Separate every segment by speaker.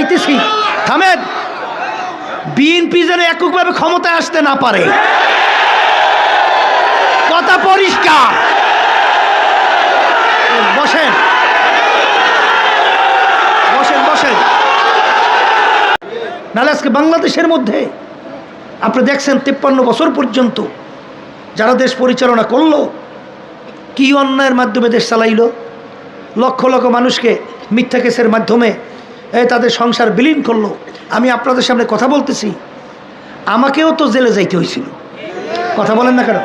Speaker 1: চাইতেছি। থামেন। বিএনপি যেন এককভাবে ক্ষমতায় আসতে না পারে। কথা পরিষ্কার। বসেন। বসেন বসেন। নাহলে আজকে বাংলাদেশের মধ্যে আপনি দেখছেন তিপ্পান্ন বছর পর্যন্ত যারা দেশ পরিচালনা করল, কি অন্যায়ের মাধ্যমে দেশ চালাইলো, লক্ষ লক্ষ মানুষকে মিথ্যা কেসের মাধ্যমে এ, তাদের সংসার বিলীন করল। আমি আপনাদের সামনে কথা বলতেছি। আমাকেও তো জেলে যাইতে হয়েছিল কথা বলেন না কেন?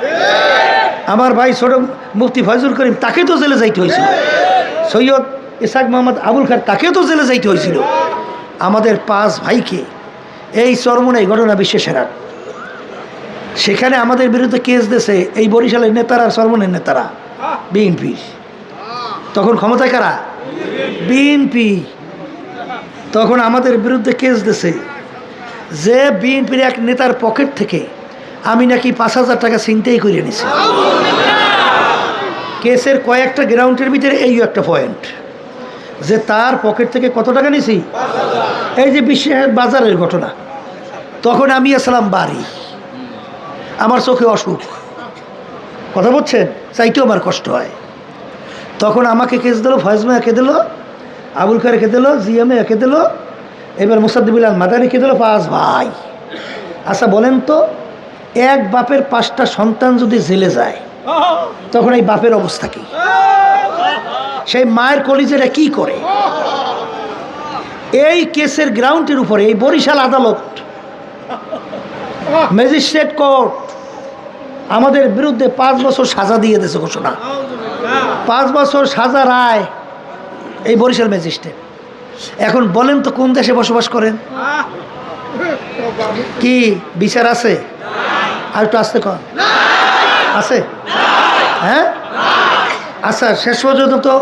Speaker 1: আমার ভাই ছোট মুফতি ফয়জুল করিম তাকে তো জেলে যাইতে হয়েছিল সৈয়দ ইসাক মোহাম্মদ আবুল খান তাকেও তো জেলে যাইতে হয়েছিল আমাদের পাঁচ ভাইকে এই চরমনে এই ঘটনা বিশ্বে সেরা। সেখানে আমাদের বিরুদ্ধে কেস দেশে এই বরিশালের নেতারা আর চরমনের নেতারা। বিএনপি। তখন ক্ষমতায় কারা? বিএনপি। তখন আমাদের বিরুদ্ধে কেস দিয়েছে যে বিএনপির এক নেতার পকেট থেকে আমি নাকি পাঁচ হাজার টাকা ছিনতেই করে নিছি কেসের কয়েকটা গ্রাউন্ডের ভিতরে এই একটা পয়েন্ট যে তার পকেট থেকে কত টাকা নিছি এই যে বিশ্বের বাজারের ঘটনা। তখন আমি আসলাম বাড়ি। আমার চোখে অসুখ। কথা বলছেন? চাইতেও আমার কষ্ট হয়। তখন আমাকে কেস দিল ফয়জমা একে দিল। আবুল খার একে দিল জিএমএ একে দিল এবার মুসাদ্দিবুল মাদানি কে দিল পাঁচ ভাই। আচ্ছা বলেন তো, এক বাপের পাঁচটা সন্তান যদি জেলে যায়, তখন এই বাপের অবস্থা কি? সেই মায়ের কলিজেরা কি করে? এই কেসের গ্রাউন্ডের উপরে, এই বরিশাল আদালত, ম্যাজিস্ট্রেট কোর্ট, আমাদের বিরুদ্ধে পাঁচ বছর সাজা দিয়ে দিয়েছে ঘোষণা। পাঁচ বছর সাজা রায় এই বরিশাল ম্যাজিস্ট্রেট। এখন বলেন তো কোন দেশে বসবাস করেন? কি, বিচার আছে? আর একটু আসতে কর আছে? হ্যাঁ? আচ্ছা শেষ পর্যন্ত তো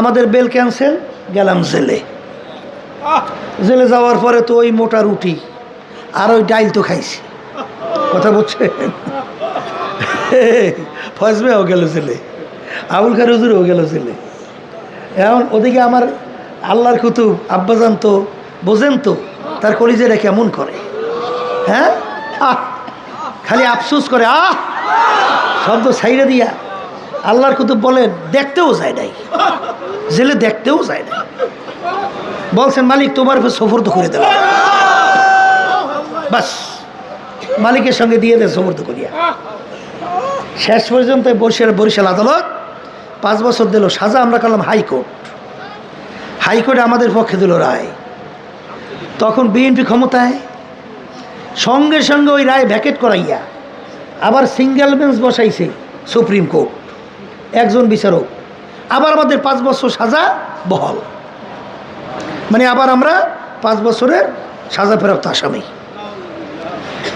Speaker 1: আমাদের বেল ক্যান্সেল, গেলাম জেলে। জেলে যাওয়ার পরে তো ওই মোটা রুটি আর ওই ডাইল তো খাইছি। কথা বলছে? ফজমেও গেল জেলে। আবুল খার হুজুরও গেল জেলে। এখন ওদিকে আমার আল্লাহর কুতুব, আব্বাজান তো, বোঝেন তো, তার কলিজেরা কেমন করে? হ্যাঁ? আহ! খালি আফসোস করে, আহ! শব্দ সাইরে দিয়া আল্লাহর কুতুব বলে দেখতেও যায় নাই। জেলে দেখতেও যায় নাই। বলছেন, মালিক, তোমার উপর সফর তো করে দিলাম। বাস, মালিকের সঙ্গে দিয়ে দেয় সমর্থ করিয়া। শেষ পর্যন্ত বরিশাল বরিশাল আদালত পাঁচ বছর দিল, সাজা আমরা করলাম হাইকোর্ট। হাইকোর্টে আমাদের পক্ষে দিল রায়। তখন বিএনপি ক্ষমতায়, সঙ্গে সঙ্গে ওই রায় ভ্যাকেট করাইয়া আবার সিঙ্গেল বেঞ্চ বসাইছে সুপ্রিম কোর্ট, একজন বিচারক। আবার আমাদের পাঁচ বছর সাজা বহল। মানে আবার আমরা পাঁচ বছরের সাজা ফেরত আসামি।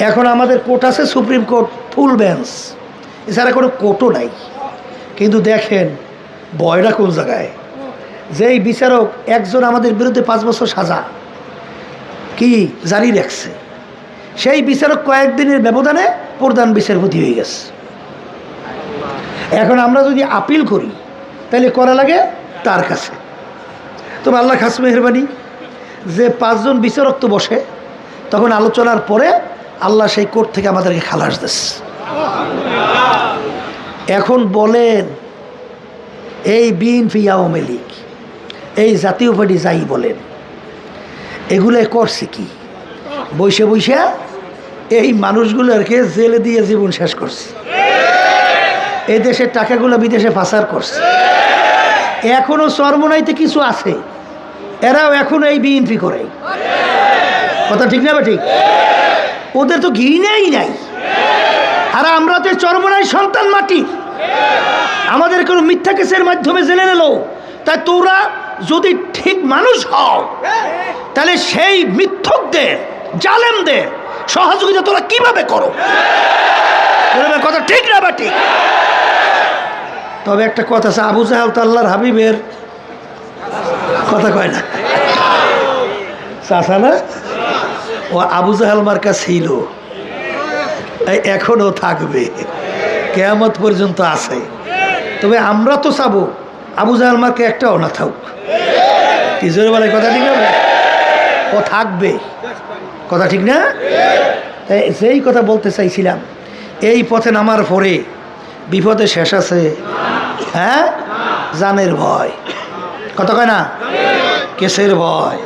Speaker 1: এখন আমাদের কোর্ট আছে সুপ্রিম কোর্ট, ফুল বেঞ্চ। এছাড়া কোনো কোর্টও নাই। কিন্তু দেখেন বয়টা কোন জায়গায়? যেই বিচারক একজন আমাদের বিরুদ্ধে পাঁচ বছর সাজা, কি জারি রাখছে? সেই বিচারক কয়েকদিনের ব্যবধানে প্রধান বিচারপতি হয়ে গেছে। এখন আমরা যদি আপিল করি, তাহলে করা লাগে তার কাছে। তবে আল্লাহ খাস মেহরবানি, যে পাঁচজন বিচারক তো বসে, তখন আলোচনার পরে আল্লাহ সেই কোর্ট থেকে আমাদেরকে খালাস দিচ্ছে এখন বলেন, এই বিএনপি আওয়ামী লীগ, এই জাতীয় পার্টি যাই বলেন এগুলো করছে কি? বৈশে বৈশে এই মানুষগুলোকে জেলে দিয়ে জীবন শেষ করছে। এই দেশের টাকাগুলো বিদেশে পাচার করছে। এখনও চরমনাইতে কিছু আছে, এরাও এখনও এই বিএনপি করে। কথা ঠিক না ঠিক ওদের তো ঘৃণাই নাই। আর আমরা তো চরমনাই সন্তান মাটি। আমাদের কোনো মিথ্যা কেসের মাধ্যমে জেনে নিল। তাই তোরা যদি ঠিক মানুষ হও, তাহলে সেই মিথ্যকদের, জালেমদের সহযোগিতা তোরা কীভাবে করো? কথা ঠিক না বা ঠিক? তবে একটা কথা আছে, আবু জাহাল তো আল্লাহর হাবিবের কথা কয় না। চাষা না? ও আবু জাহাল মার্কা ছিল এখনও থাকবে। কেয়ামত পর্যন্ত আছে। তবে আমরা তো চাবো, আবু জাহাল মার্কা একটাও না থাকুক। কি জোরে বলে কথা ঠিক হবে ও থাকবে। কথা ঠিক না? তাই সেই কথা বলতে চাইছিলাম, এই পথে নামার পরে বিপদে শেষ আছে। হ্যাঁ? জানের ভয়। কথা কয় না? কেসের ভয়।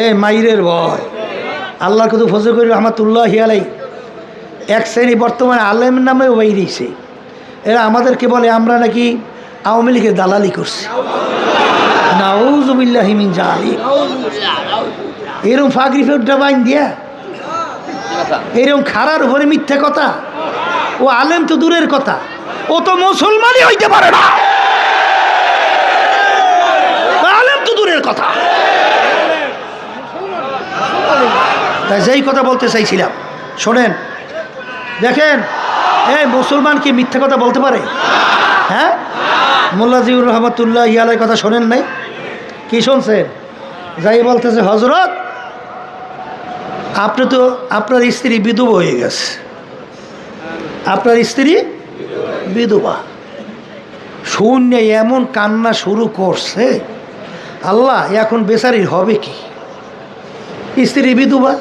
Speaker 1: এ মাইরের ভয়। আল্লাহ কত ফজর করি রহমাতুল্লাহ হিয়ালাই এক শ্রেণি বর্তমানে আলেম নামেও বাইরেছে এরা আমাদেরকে বলে, আমরা নাকি আওয়ামী লীগের দালালি করছি। নাউজুবিল্লাহিমিন জালি এরকম ফাগরি ফেরটা বাইন দিয়া। এরকম খারার উপরে মিথ্যে কথা। ও আলেম তো দূরের কথা। ও তো মুসলমানই হইতে পারে না। আলেম তো দূরের কথা। তাই যেই কথা বলতে চাইছিলাম, শোনেন দেখেন, এই মুসলমান কি মিথ্যা কথা বলতে পারে? হ্যাঁ? মোল্লাজিউর রহমতুল্লাহ ইয়ালের কথা শোনেন নাই? কি শুনছেন? যাই বলতেছে হজরত আপনি তো আপনার স্ত্রী বিধবা হয়ে গেছে। আপনার স্ত্রী বিধবা। শূন্য এমন কান্না শুরু করছে, আল্লাহ, এখন বেচারির হবে কি? স্ত্রী বিধবা?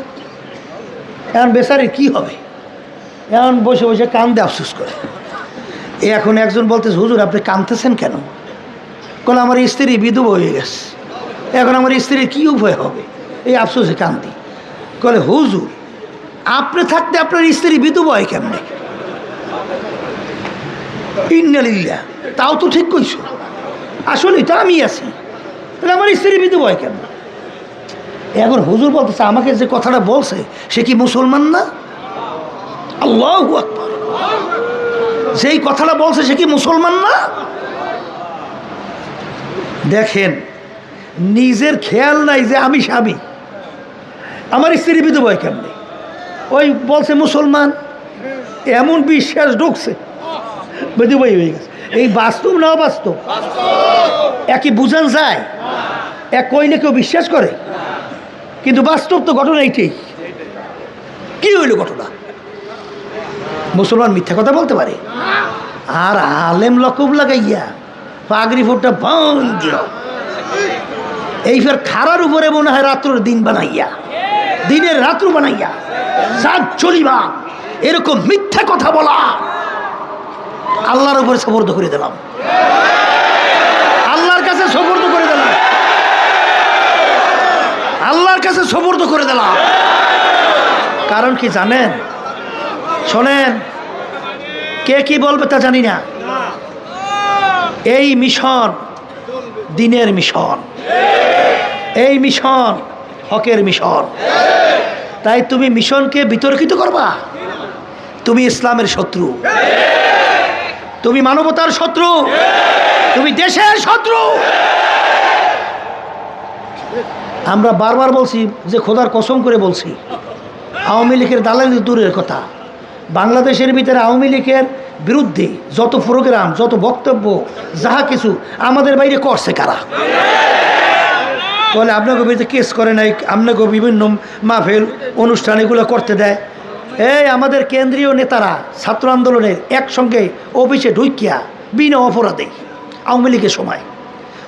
Speaker 1: এখন বেচারির কি হবে? এখন বসে বসে কান্দে আফসোস করে। এখন একজন বলতেছে, হুজুর, আপনি কাঁদতেছেন কেন? কোন আমার স্ত্রী বিধবা হয়ে গেছে। এখন আমার স্ত্রীর কি উপায় হবে? এই আফসোসে কান্দি। কলে, হুজুর, আপনি থাকতে আপনার স্ত্রী বিধবা হয় কেমনে? ইন্নালিল্লা তাও তো ঠিক কইছো। আসলে তো আমি আছি। তাহলে আমার স্ত্রী বিধবা হয় কেমন? এখন হুজুর বলতেছে, আমাকে যে কথাটা বলছে, সে কি মুসলমান না? আল্লাহ যেই কথাটা বলছে সে কি মুসলমান না? দেখেন, নিজের খেয়াল নাই যে আমি স্বামী। আমার স্ত্রী বিধবা কেমনে? ওই বলছে মুসলমান, এমন বিশ্বাস ঢুকছে, বিধবাই হয়ে গেছে। এই বাস্তব না অবাস্তব? একই বুঝান যায়, এক কইলে কেউ বিশ্বাস করে? কিন্তু বাস্তব তো ঘটনা এইটাই। কি হইল ঘটনা? মুসলমান মিথ্যা কথা বলতে পারে? আর আলেম লকব লাগাইয়া পাগড়ি ফোরটা বন্ধ। এই ফের খারার উপরে মনে হয় রাত্রর দিন বানাইয়া, দিনের রাত্র বানাইয়া, সাত চলিবা, এরকম মিথ্যা কথা বলা। আল্লাহর উপরে সবর্দ করে দিলাম। আল্লাহর কাছে সবর্দ করে দিলাম। আল্লাহর কাছে সবর্দ করে দিলাম। কারণ কি জানেন? শোনেন, কে কি বলবে তা জানি না। এই মিশন দিনের মিশন। এই মিশন হকের মিশন। তাই তুমি মিশনকে বিতর্কিত করবা। তুমি ইসলামের শত্রু। তুমি মানবতার শত্রু। তুমি দেশের শত্রু। আমরা বারবার বলছি যে খোদার কসম করে বলছি, আওয়ামী লীগের দালালি দূরের কথা। বাংলাদেশের ভিতরে আওয়ামী লীগের বিরুদ্ধে যত প্রোগ্রাম যত বক্তব্য, যাহা কিছু আমাদের বাইরে করছে কারা? বলে আপনাকে বিরুদ্ধে কেস করে নাই, আপনাকে বিভিন্ন মাহফিল, অনুষ্ঠান এগুলো করতে দেয়। এই আমাদের কেন্দ্রীয় নেতারা ছাত্র আন্দোলনের একসঙ্গে অফিসে ঢুকিয়া বিনা অপরাধে আওয়ামী লীগের সময়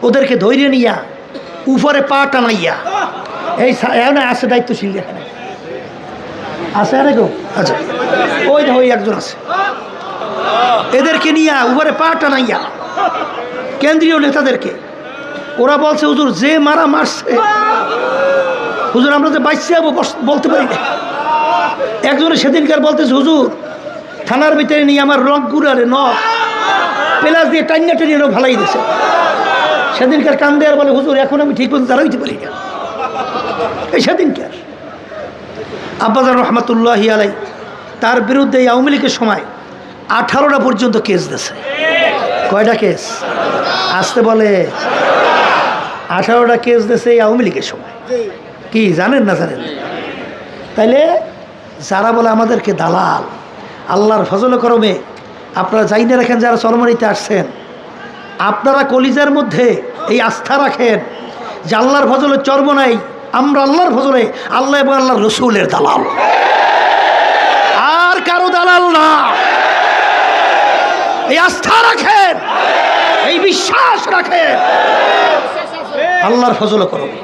Speaker 1: ওদেরকে ধৈর্য নিয়া উপরে পা টানাইয়া, এই আছে দায়িত্বশীল এখানে। আছে আর কেউ আচ্ছা। ওই ওই একজন আছে। এদেরকে নিয়ে উপরে পা টানাইয়া কেন্দ্রীয় নেতাদেরকে ওরা বলছে হুজুর যে মারা মারছে হুজুর আমরা তো বাইসে যাব বলতে পারি না। একজনে সেদিনকার বলতেছে হুজুর থানার ভিতরে নিয়ে আমার রক গুড়ারে নখ পেলাস দিয়ে টাইনা টেনে ভালাই দিছে। সেদিনকার কান্দে আর বলে হুজুর এখন আমি ঠিক মতো দাঁড়াইতে পারি না। এই সেদিনকার। আব্বাজান রহমতুল্লাহ আলাই, তার বিরুদ্ধে এই আওয়ামী লীগের সময় আঠারোটা পর্যন্ত কেস দিয়েছে। কয়টা কেস? আসতে বলে, আঠারোটা কেস দিয়েছে এই আওয়ামী লীগের সময়। কি, জানেন না জানেন? তাইলে যারা বলে আমাদেরকে দালাল, আল্লাহর ফজল করমে, আপনারা যাই না রাখেন যারা চরমনিতে আসছেন, আপনারা কলিজার মধ্যে এই আস্থা রাখেন যে আল্লাহর ফজলের চর্ম নাই আমরা আল্লাহর ফজলে আল্লাহ এবং আল্লাহর রসুলের দালাল। আর কারও দালাল না। এই আস্থা রাখেন, এই বিশ্বাস রাখেন। আল্লাহর ফজল করবে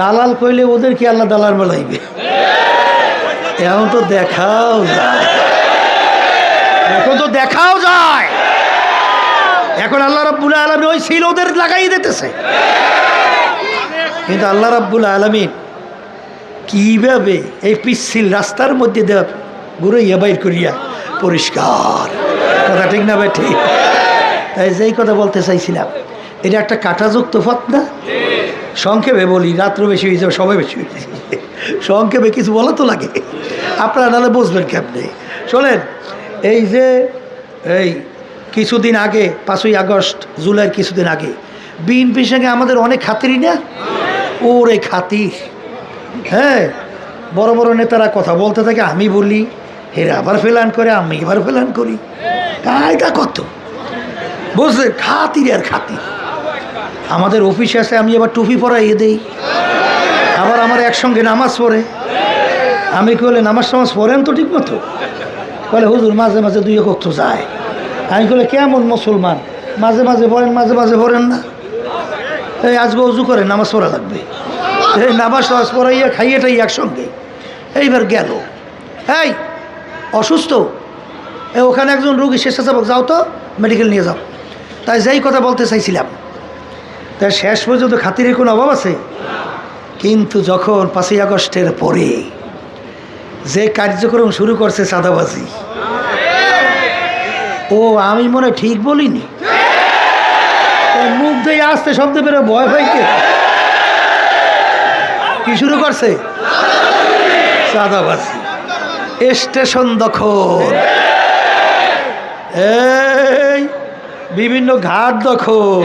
Speaker 1: দালাল কইলে ওদের কি আল্লাহ দালাল বেলাইবে? এখন তো দেখাও যায়। এখন তো দেখাও যায়। এখন আল্লাহ রাব্বুল আলমী ওই সিল ওদের লাগাই দিতেছে। কিন্তু আল্লাহ রাব্বুল আলমিন কীভাবে এই পিচ্ছিল রাস্তার মধ্যে দেওয়া ঘুরাইয়া বাইর করিয়া পরিষ্কার। কথা ঠিক না ভাই? ঠিক। তাই যেই কথা বলতে চাইছিলাম, এটা একটা কাঁটাযুক্ত পথ না সংক্ষেপে বলি, রাত্র বেশি হয়ে যাবে সময় বেশি হয়ে সংক্ষেপে কিছু বলা তো লাগে। আপনারা নাহলে বুঝবেন কেমনে। শোনেন, এই যে, এই কিছুদিন আগে, পাঁচই আগস্ট, জুলাইয়ের কিছুদিন আগে বিএনপির সঙ্গে আমাদের অনেক খাতিরই না? ওরে খাতির। হ্যাঁ বড় বড় নেতারা কথা বলতে থাকে, আমি বলি হেরা আবার ফেলান করে, আমি এবার ফেলান করি। কায়দা কত? বুঝলেন খাতির আর খাতির। আমাদের অফিসে আসে আমি এবার টুপি পরাইয়ে দেই। আবার আমার একসঙ্গে নামাজ পড়ে। আমি কি বলে, নামাজ টামাজ পড়েন তো ঠিক মতো বলে, হুজুর, মাঝে মাঝে দুই একক তো যায়। আমি বলে, কেমন মুসলমান? মাঝে মাঝে পড়েন, মাঝে মাঝে পড়েন না। এই আজকে উজু করে, নামাজ পড়া লাগবে। এই নামাজ টামাজ পড়াইয়া খাইয়েটাই একসঙ্গে। এইবার গেল। এই, অসুস্থ? ওখানে একজন রুগী স্বেচ্ছাসেবক, যাও তো মেডিকেল নিয়ে যাও। তাই যেই কথা বলতে চাইছিলাম তাই শেষ পর্যন্ত খাতিরের কোনো অভাব আছে? কিন্তু যখন পাঁচই আগস্টের পরে যে কার্যক্রম শুরু করছে সাদাবাজি, ও আমি মনে ঠিক বলিনি। মুখ দিয়ে আসতে শব্দ বেরো, ভয় পাইতে। কি শুরু করছে? সাদাবাজি স্টেশন দখল। এই, বিভিন্ন ঘাট দখল।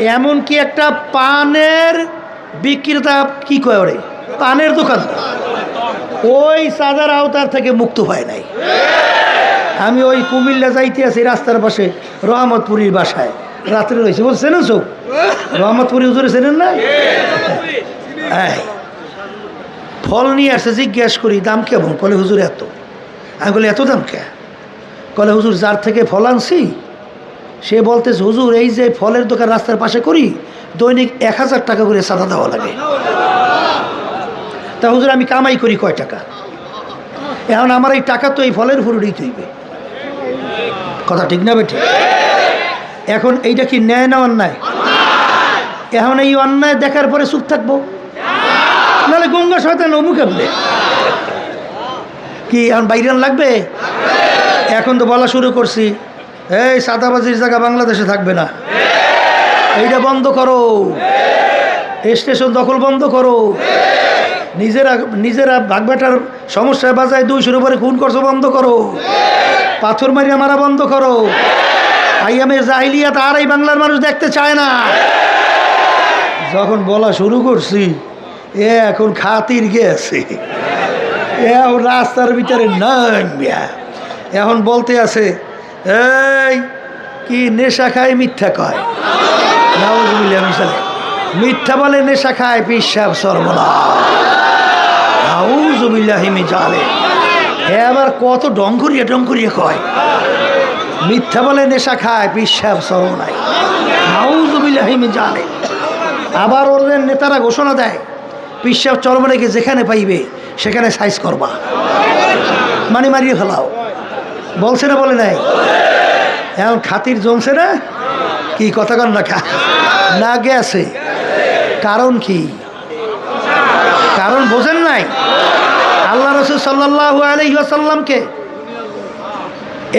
Speaker 1: এমনকি একটা পানের বিক্রেতা কি করে পানের দোকান। ওই সাদার আওতার থেকে মুক্ত হয় নাই। আমি ওই কুমিল্লা যাইতে আছি রাস্তার পাশে, রহমতপুরীর বাসায়। রাত্রে রয়েছে। বলছেন চোখ রহমতপুরি হুজুরে চেনেন না ফল নিয়ে আসে, জিজ্ঞাসা করি, দাম কেমন? কলে, হুজুর, এত। আমি বলি, এত দাম কে? কলে, হুজুর, যার থেকে ফল আনছি, সে বলতেছে, হুজুর, এই যে ফলের দোকান রাস্তার পাশে করি, দৈনিক এক হাজার টাকা করে সাদা দেওয়া লাগে। তা হুজুর, আমি কামাই করি কয় টাকা? এখন আমার এই টাকা তো এই ফলের উড়িয়ে হইবে। কথা ঠিক না বেঠে এখন এইটা কি ন্যায় না অন্যায়? এখন এই অন্যায় দেখার পরে চুপ থাকব? নাহলে গঙ্গা শয়তান অমুক এমনি কি এখন বাইরে লাগবে? এখন তো বলা শুরু করছি। এই সাদাবাজির জায়গা বাংলাদেশে থাকবে না। এইটা বন্ধ করো। স্টেশন দখল বন্ধ করো। নিজেরা নিজেরা বাগবাটার সমস্যায় বাজায় দুইশোর উপরে খুন করছ বন্ধ করো। পাথর মারিয়া মারা বন্ধ করো। আইয়ামের জাহিলিয়াত আর এই বাংলার মানুষ দেখতে চায় না। যখন বলা শুরু করছি, এ এখন খাতির গেছে। এ রাস্তার ভিতরে নামিয়া। এখন বলতে আছে, এই, কি নেশা খায়, মিথ্যা কয়? মিথ্যা বলে নেশা খায় পিসাব সর্বনা নাউজুবিল্লাহিমি জালে হে আবার কত ডঙ্করিয়া ডঙ্করিয়া কয়। মিথ্যা বলে নেশা খায় পিসাব সর্বনাই নাউজুবিল্লাহিমি জালে আবার ওদের নেতারা ঘোষণা দেয় পিসাব চরমনাইকে যেখানে পাইবে, সেখানে সাইজ করবা। মানি মারিয়ে ফেলাও। বলছে না বলে নাই? এখন খাতির জমছে না? কি কথা কন না না গেছে। কারণ কি? কারণ বোঝেন নাই? আল্লাহ রসুল সাল্লাহ আলহিহাসাল্লামকে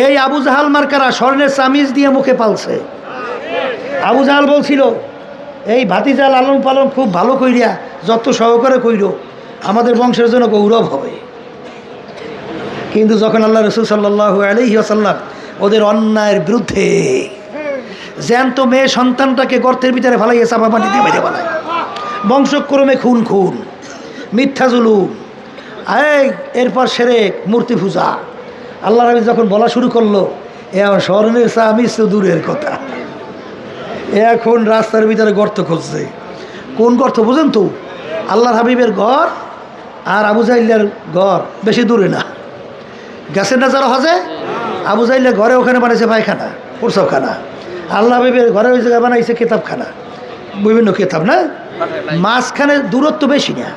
Speaker 1: এই আবু জাহাল মার্কারা স্বর্ণের চামিজ দিয়ে মুখে পালছে। আবু জাহাল বলছিল, এই ভাতিজা লালন পালন খুব ভালো কইরিয়া যত সহকারে কইর, আমাদের বংশের জন্য গৌরব হবে। কিন্তু যখন আল্লাহ রসুল সাল্লাহ আলহিহাসাল্লাম ওদের অন্যায়ের বিরুদ্ধে জ্যান্ত মেয়ে সন্তানটাকে গর্তের ভিতরে ফালাইয়ে চাপা পানি দিয়ে বেঁধে ফেলায়। বংশক্রমে খুন খুন, মিথ্যা জুলুম। এই, এরপর সেরেক, মূর্তি পূজা। আল্লাহ রাবি যখন বলা শুরু করল, এ আমার স্মরণের আমি তো দূরের কথা। এখন রাস্তার ভিতরে গর্ত খুঁজছে কোন গর্ত বুঝেন তো? আল্লাহর হাবিবের ঘর আর আবু জাইল্লার ঘর, বেশি দূরে না। গেছেন না যারা হজে? আবু জাইল্লার ঘরে ওখানে বানাইছে পায়খানা, প্রসবখানা। আল্লাহ হাবিবের ঘরে ওই জায়গায় বানাইছে কেতাবখানা। বিভিন্ন কেতাব, না? মাঝখানে দূরত্ব বেশি না।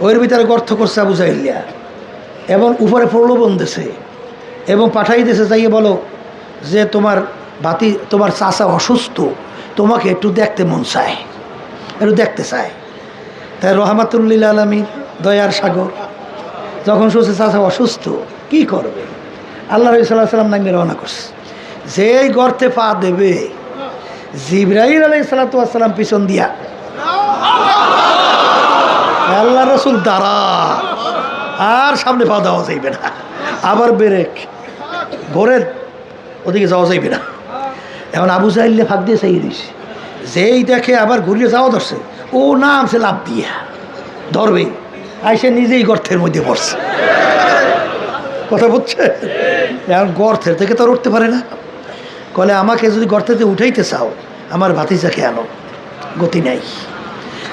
Speaker 1: ওর ভিতরে গর্ত করছে আবু জাহিল্লা এবং উপরে প্রলোভন দেছে। এবং পাঠাই দিয়েছে যাইয়ে বলো যে তোমার বাতি, তোমার চাষা অসুস্থ, তোমাকে একটু দেখতে মন চায়, একটু দেখতে চায়। তাই রহমাতুল্লিল আলমী দয়ার সাগর, যখন শুনছে চাষা অসুস্থ, কি করবে? আল্লাহ রবি সাল্লাহ সাল্লাম রওনা করছে। যেই গর্তে পা দেবে জিব্রাহিল আলাই সাল্লাতাম পিছন দিয়া। আল্লাহ রসুল দাঁড়া, আর সামনে পা দেওয়া যাইবে না। আবার বেরেক। ঘোরের ওদিকে যাওয়া যাইবে না। এখন আবু সাহিল্লে ফাঁক দিয়ে চাই দিস যেই দেখে আবার ঘুরিয়ে যাওয়া ধরছে, ও নামছে লাভ দিয়া ধরবে আইসে নিজেই গর্তের মধ্যে পড়ছে। কথা বুঝছে? এখন গর্তের থেকে তো উঠতে পারে না। কলে আমাকে যদি গর্তেতে উঠাইতে চাও, আমার ভাতিজাকে আনো। গতি নাই।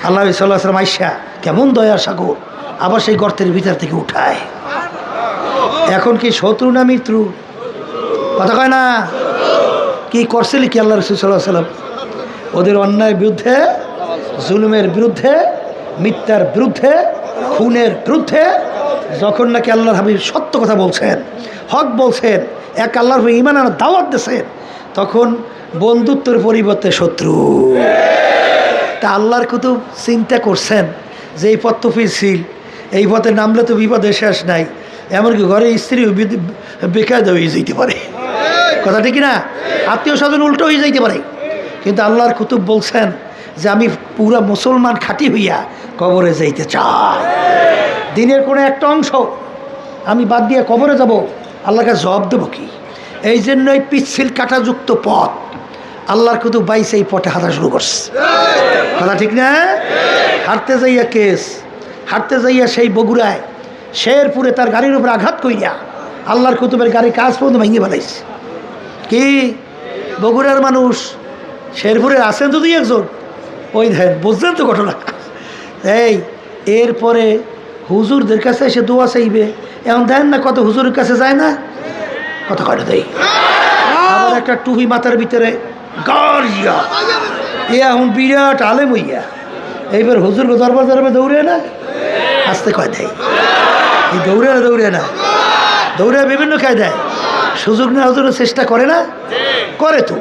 Speaker 1: আল্লাহ সাল্লাহ সাল্লাম আইসা, কেমন দয়া সাগর, আবার সেই গর্তের ভিতর থেকে উঠায়। এখন কি শত্রু না মিত্রু? কথা কয় না? কি করছিল কি আল্লাহ রসুল সাল্লাহ সাল্লাম ওদের অন্যায়ের বিরুদ্ধে, জুলুমের বিরুদ্ধে, মিথ্যার বিরুদ্ধে, খুনের বিরুদ্ধে যখন নাকি আল্লাহর হাবিব সত্য কথা বলছেন, হক বলছেন, এক আল্লাহর ইমান আনার দাওয়াত দিয়েছেন, তখন বন্ধুত্বের পরিবর্তে শত্রু। তা আল্লাহর কুতুব চিন্তা করছেন যে এই পথ তো পিছিল এই পথে নামলে তো বিপদের শেষ নাই, এমনকি ঘরে স্ত্রী বেকায়দা হয়ে যেতে পারে। কথা ঠিক না? আত্মীয় স্বজন উল্টো হয়ে যাইতে পারে। কিন্তু আল্লাহর কুতুব বলছেন যে আমি পুরা মুসলমান খাঁটি হইয়া কবরে যাইতে চাই। দিনের কোনো একটা অংশ আমি বাদ দিয়ে কবরে যাব আল্লাহকে জবাব দেবো কি? এই জন্যই পিচ্ছিল কাটাযুক্ত পথ আল্লাহর কুতুব বাইসে এই পথে হাঁটা শুরু করছে। কথা ঠিক না? হাঁটতে যাইয়া কেস, হাঁটতে যাইয়া সেই বগুড়ায়, শেরপুরে তার গাড়ির উপর আঘাত কইয়া আল্লাহর কুতুবের গাড়ি কাজ পর্যন্ত ভেঙে ফেলাইছে। কি? বগুড়ার মানুষ। শেরপুরে আছেন তো দুই একজন। ওই দেখেন, বুঝলেন তো ঘটনা? এই, এরপরে হুজুরদের কাছে এসে দোয়া চাইবে। এমন দেন না কত হুজুরের কাছে যায় না? কত কয়টা দেয়? একটা টুপি মাথার ভিতরে গাড়িয়া। এ এখন বিরাট আলেম হইয়া। এইবার হুজুর দরবার দরবার দৌড়ে না? আসতে কয় দেয়? এই দৌড়ে না দৌড়ে না? দৌড়ে বিভিন্ন খায় দেয়? সুযোগ নেওয়ার জন্য চেষ্টা করে না? করে তো।